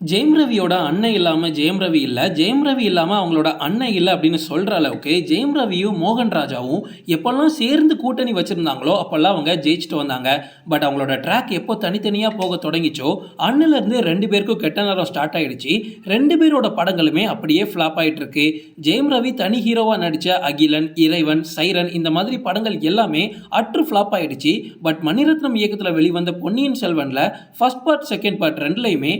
ஜெயம் ரவியோட அண்ணன் இல்லாமல் ஜெயம் ரவி இல்லை. ஜெயம் ரவி இல்லாமல் அவங்களோட அண்ணன் இல்லை அப்படின்னு சொல்கிற அளவுக்கு ஜெயம் ரவியும் மோகன் ராஜாவும் எப்போல்லாம் சேர்ந்து கூட்டணி வச்சுருந்தாங்களோ அப்போல்லாம் அவங்க ஜெயிச்சுட்டு வந்தாங்க. பட் அவங்களோட ட்ராக் எப்போ தனித்தனியாக போக தொடங்கிச்சோ அண்ணிலேருந்து ரெண்டு பேருக்கும் கெட்ட நேரம் ஸ்டார்ட் ஆகிடுச்சு ரெண்டு பேரோட படங்களுமே அப்படியே ஃப்ளாப் ஆகிட்டு இருக்கு ஜெயம் ரவி தனி ஹீரோவாக நடித்த அகிலன் இறைவன் சைரன் இந்த மாதிரி படங்கள் எல்லாமே அற்று ஃப்ளாப் ஆகிடுச்சு பட் மணிரத்னம் இயக்கத்தில் வெளிவந்த பொன்னியின் செல்வனில் ஃபர்ஸ்ட் பார்ட் செகண்ட் பார்ட் ரெண்டுலையுமே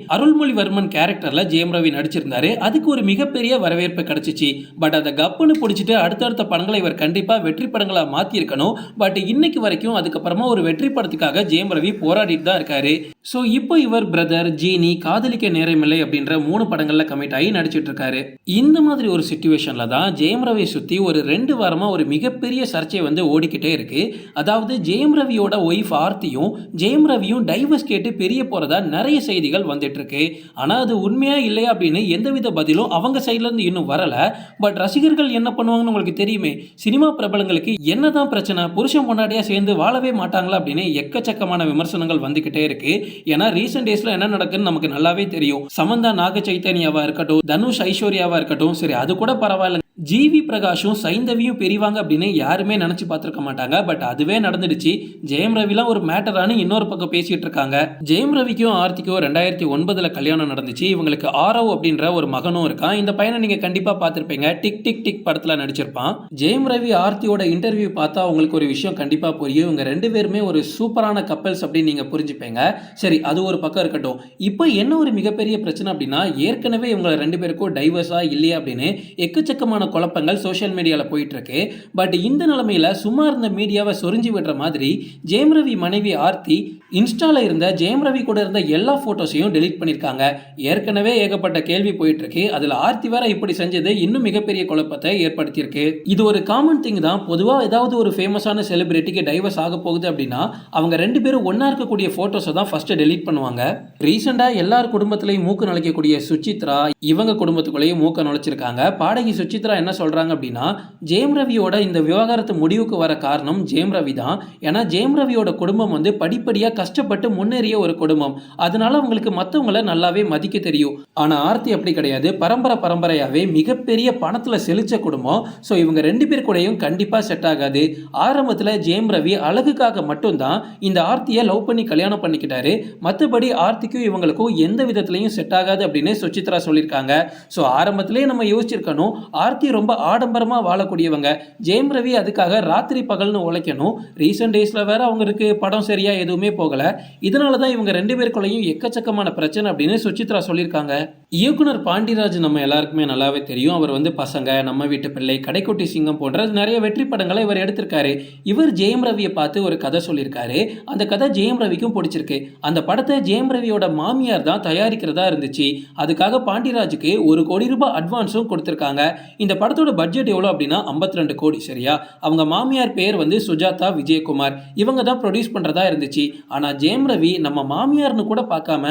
அருள்மொழிவர்மன் கேரக்டரில் ஜெயம் ரவி நடிச்சிருந்தாரு. அதுக்கு ஒரு மிகப்பெரிய வரவேற்பு கிடைச்சிச்சு. பட் அதை கப்புன்னு பிடிச்சிட்டு அடுத்தடுத்த படங்களை இவர் கண்டிப்பாக வெற்றி படங்களாக மாற்றிருக்கணும் பட் இன்னைக்கு வரைக்கும் அதுக்கப்புறமா ஒரு வெற்றி படத்துக்காக ஜெயம் ரவி போராடிட்டு தான் இருக்காரு. ஸோ இப்போ இவர் பிரதர் ஜீனி காதலிக்க நேரமில்லை அப்படின்ற மூணு படங்களில் கமிட் ஆகி நடிச்சிட்டு இருக்காரு இந்த மாதிரி ஒரு சுச்சுவேஷனில் தான் ஜெயம் ரவியை சுற்றி ஒரு ரெண்டு வாரமாக ஒரு மிகப்பெரிய சர்ச்சை வந்து ஓடிக்கிட்டே இருக்கு. அதாவது ஜெயம் ரவியோட ஒய்ஃப் ஆர்த்தியும் ஜெயம் ரவியும் டைவர்ஸ் கேட்டு பெரிய போகிறதா நிறைய செய்திகள் வந்துட்டு இருக்கு ஆனால் அது உண்மையாக இல்லையா அப்படின்னு எந்தவித பதிலும் அவங்க சைட்லேருந்து இன்னும் வரலை. பட் ரசிகர்கள் என்ன பண்ணுவாங்கன்னு உங்களுக்கு தெரியுமே. சினிமா பிரபலங்களுக்கு என்ன தான் பிரச்சனை புருஷன் பொண்டாட்டியாக சேர்ந்து வாழவே மாட்டாங்களா அப்படின்னு எக்கச்சக்கமான விமர்சனங்கள் வந்துக்கிட்டே இருக்கு. ஏன்னா ரீசெண்ட் டேஸில் என்ன நடக்குன்னு நமக்கு நல்லாவே தெரியும். சமந்தா நாக சைத்தன்யாவாக இருக்கட்டும் தனுஷ் ஐஸ்வர்யாவாக இருக்கட்டும் சரி அது கூட பரவாயில்ல ஜிவி பிரகாஷும் சைந்தவியும் பெரியவாங்க அப்படின்னு யாருமே நினைச்சு பார்த்துருக்க மாட்டாங்க. பட் அதுவே நடந்துடுச்சு. ஜெயம் ரவிலாம் ஒரு மேட்டரானு இன்னொரு பக்கம் பேசிட்டு இருக்காங்க. ஜெயம் ரவிக்கும் ஆர்த்திக்கும் ரெண்டாயிரத்தி ஒன்பதுல கல்யாணம் நடந்துச்சு. இவங்களுக்கு ஆரவ் அப்படின்ற ஒரு மகனும் இருக்கான். இந்த பையனை நீங்க கண்டிப்பா பார்த்துருப்பீங்க. டிக் டிக் டிக் படத்துல நடிச்சிருப்பான். ஜெயம் ரவி ஆர்த்தியோட இன்டர்வியூ பார்த்தா உங்களுக்கு ஒரு விஷயம் கண்டிப்பா புரியும். இவங்க ரெண்டு பேருமே ஒரு சூப்பரான கப்பல்ஸ் அப்படின்னு நீங்க புரிஞ்சுப்பீங்க. சரி அது ஒரு பக்கம் இருக்கட்டும். இப்போ என்ன ஒரு மிகப்பெரிய பிரச்சனை அப்படின்னா ஏற்கனவே இவங்க ரெண்டு பேருக்கும் டைவர்ஸா இல்லையா அப்படின்னு எக்கச்சக்கமான குழப்பங்கள் சோஷியல் மீடியாவில் போயிட்டு இருக்கு பட் இந்த நிலைமையில சும்மா இருந்த மீடியாவை சொரிஞ்சு விடுற மாதிரி ஜெயம் ரவி மனைவி ஆர்த்தி இன்ஸ்டால இருந்த ஜெயம் ரவி கூட இருந்த எல்லா ஃபோட்டோஸையும் டெலிட் பண்ணியிருக்காங்க ஏற்கனவே ஏகப்பட்ட கேள்வி போயிட்டு இருக்கு அதுல ஆர்த்தி வேற இப்படி செஞ்சது இன்னும் மிகப்பெரிய குழப்பத்தை ஏற்படுத்தியிருக்கு. இது ஒரு காமன் திங் தான். பொதுவாக ஏதாவது ஒரு ஃபேமஸான செலிபிரிட்டிக்கு டைவர்ஸ் ஆக போகுது அப்படின்னா அவங்க ரெண்டு பேரும் ஒன்றா இருக்கக்கூடிய ஃபோட்டோஸை தான் ஃபர்ஸ்ட் டெலீட் பண்ணுவாங்க. ரீசெண்டாக எல்லார் குடும்பத்திலையும் மூக்கு நுழைக்கக்கூடிய சுச்சித்ரா இவங்க குடும்பத்துக்குள்ளேயும் மூக்க நுழைச்சிருக்காங்க. பாடகி சுச்சித்ரா என்ன சொல்றாங்க அப்படின்னா ஜெயம் ரவியோட இந்த விவகாரத்து முடிவுக்கு வர காரணம் ஜெயம் ரவி தான். ஏன்னா ஜெயம் ரவியோட குடும்பம் வந்து படிப்படியாக கஷ்டப்பட்டு முன்னேறிய ஒரு குடும்பம். அதனால அவங்களுக்கு மற்றவங்கள நல்லாவே மதிக்க தெரியும். ஆனால் ஆர்த்தி அப்படி கிடையாது. பரம்பரை பரம்பரையாகவே மிகப்பெரிய பணத்தில் செழிச்ச குடும்பம். ஸோ இவங்க ரெண்டு பேர் கூடயும் கண்டிப்பாக செட் ஆகாது. ஆரம்பத்தில் ஜெயம் ரவி அழகுக்காக மட்டும்தான் இந்த ஆர்த்தியை லவ் பண்ணி கல்யாணம் பண்ணிக்கிட்டாரு. மற்றபடி ஆர்த்திக்கும் இவங்களுக்கும் எந்த விதத்துலையும் செட் ஆகாது அப்படின்னு சுச்சித்ரா சொல்லியிருக்காங்க. ஸோ ஆரம்பத்திலே நம்ம யோசிச்சிருக்கணும். ஆர்த்தி ரொம்ப ஆடம்பரமாக வாழக்கூடியவங்க. ஜெயம் ரவி அதுக்காக ராத்திரி பகல்னு உழைக்கணும். ரீசெண்ட் டேஸில் வேற அவங்களுக்கு படம் சரியாக எதுவுமே போகலை. இதனால தான் இவங்க ரெண்டு பேருக்குள்ளேயும் எக்கச்சக்கமான பிரச்சனை அப்படின்னு சுசித்ரா சொல்லியிருக்காங்க. இயக்குனர் பாண்டிராஜ் நம்ம எல்லாருக்குமே நல்லாவே தெரியும். அவர் வந்து பசங்க நம்ம வீட்டு பிள்ளை கடைக்குட்டி சிங்கம் போன்ற நிறைய வெற்றி படங்களை இவர் எடுத்திருக்காரு. இவர் ஜெயம் ரவியை பார்த்து ஒரு கதை சொல்லியிருக்காரு. அந்த கதை ஜெயம் ரவிக்கும் பிடிச்சிருக்கு. அந்த படத்தை ஜெயம் ரவியோட மாமியார் தான் தயாரிக்கிறதா இருந்துச்சு. அதுக்காக பாண்டிராஜுக்கு ஒரு கோடி ரூபாய் அட்வான்ஸும் கொடுத்துருக்காங்க. இந்த படத்தோட பட்ஜெட் எவ்வளோ அப்படின்னா 52 கோடி சரியா? அவங்க மாமியார் பேர் வந்து சுஜாதா விஜயகுமார். இவங்க தான் ப்ரொடியூஸ் பண்ணுறதா இருந்துச்சு. ஆனால் ஜெயம் ரவி நம்ம மாமியார்னு கூட பார்க்காம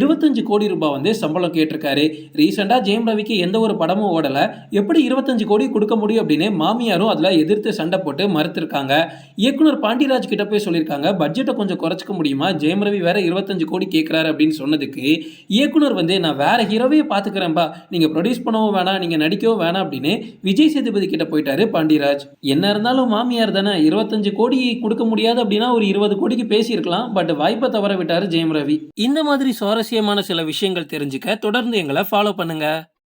இருபத்தஞ்சு கோடி ரூபாய் வந்து சம்பளம் கேட்டிருக்காரு. ரீசெண்டாக ஜெயம் ரவிக்கு எந்த ஒரு படமும் ஓடலை. எப்படி இருபத்தஞ்சு கோடி கொடுக்க முடியும் அப்படின்னு மாமியாரும் அதில் எதிர்த்து சண்டை போட்டு மறுத்திருக்காங்க. இயக்குனர் பாண்டியராஜ் கிட்ட போய் சொல்லியிருக்காங்க பட்ஜெட்டை கொஞ்சம் குறைச்சிக்க முடியுமா? ஜெயம் ரவி வேற இருபத்தஞ்சு கோடி கேட்குறாரு அப்படின்னு சொன்னதுக்கு இயக்குனர் வந்து நான் வேற ஹீரோவே பார்த்துக்கிறேன்பா நீங்கள் ப்ரொடியூஸ் பண்ணவும் வேணாம் நீங்கள் நடிக்கவும் வேணாம் அப்படின்னு விஜய் சேதுபதி கிட்ட போயிட்டாரு பாண்டியராஜ். என்ன இருந்தாலும் மாமியார் தானே இருபத்தஞ்சு கோடி கொடுக்க முடியாது அப்படின்னா ஒரு இருபது கோடிக்கு பேசியிருக்கலாம் பட் வாய்ப்பை தவற விட்டார் ஜெயம் ரவி. இந்த மாதிரி சுவாரஸ்யமான சில விஷயங்கள் தெரிஞ்சுக்க தொடர்ந்து எங்களை ஃபாலோ பண்ணுங்கள்